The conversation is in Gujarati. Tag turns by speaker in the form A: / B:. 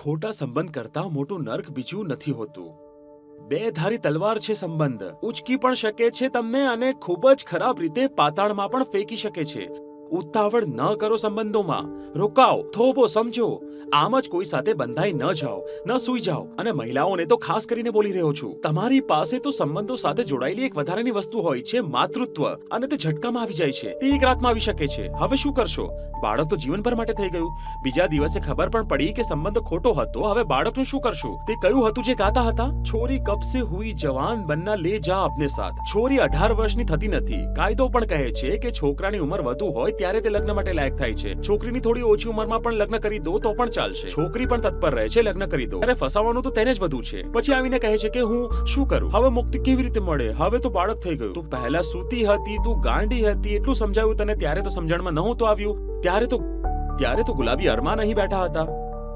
A: ખોટા સંબંધ કરતા મોટું નર્ક બીજું નથી હોતું. બે ધારી તલવાર છે સંબંધ. ઉચકી પણ શકે છે તમને અને ખૂબ જ ખરાબ રીતે પાતાળમાં પણ ફેંકી શકે છે. ઉતાવળ ન કરો સંબંધોમાં. રોકાઓ થોભો, સમજો. આમ જ કોઈ સાથે બંધાઈ ન જાઓ, ન સૂઈ જાઓ અને મહિલાઓને તો ખાસ કરીને બોલી રહ્યો છું. તમારી પાસે તો સંબંધો સાથે જોડાયેલી એક વધારાની વસ્તુ હોય છે માતૃત્વ અને તે ઝટકામાં આવી જાય છે. તે એક રાતમાં આવી શકે છે. હવે શું કરશો? બાળક તો જીવનભર માટે થઈ ગયું. બીજા દિવસે ખબર પણ પડી કે સંબંધ ખોટો હતો. હવે બાળકનું શું કરશું? તે કયું હતું જે ગાતા હતા? છોરી કબ સે હુઈ જવાન બનના લે જા આપને સાથ. છોરી અઢાર વર્ષની થતી નથી. કાયદો પણ કહે છે કે છોકરાની ઉંમર વધુ હોય ત્યારે તે લગ્ન માટે લાયક થાય છે. છોકરીની થોડી ઓછી ઉંમરમાં પણ લગ્ન કરી દો તો પણ ચાલશે. છોકરી પણ તત્પર રહે છે, લગ્ન કરી દો. અરે ફસાવાનું તો તેને જ વધુ છે. પછી આવીને કહે છે કે હું શું કરું? હવે મુક્તિ કેવી રીતે મળે? હવે તો બાળક થઈ ગયું. તું પહેલા સૂતી હતી, તું ગાંડી હતી, એટલું સમજાવ્યું તને ત્યારે તો સમજણમાં નહોતું આવ્યું. ત્યારે તો ત્યારે તો ગુલાબી અરમાન અહીં બેઠા હતા.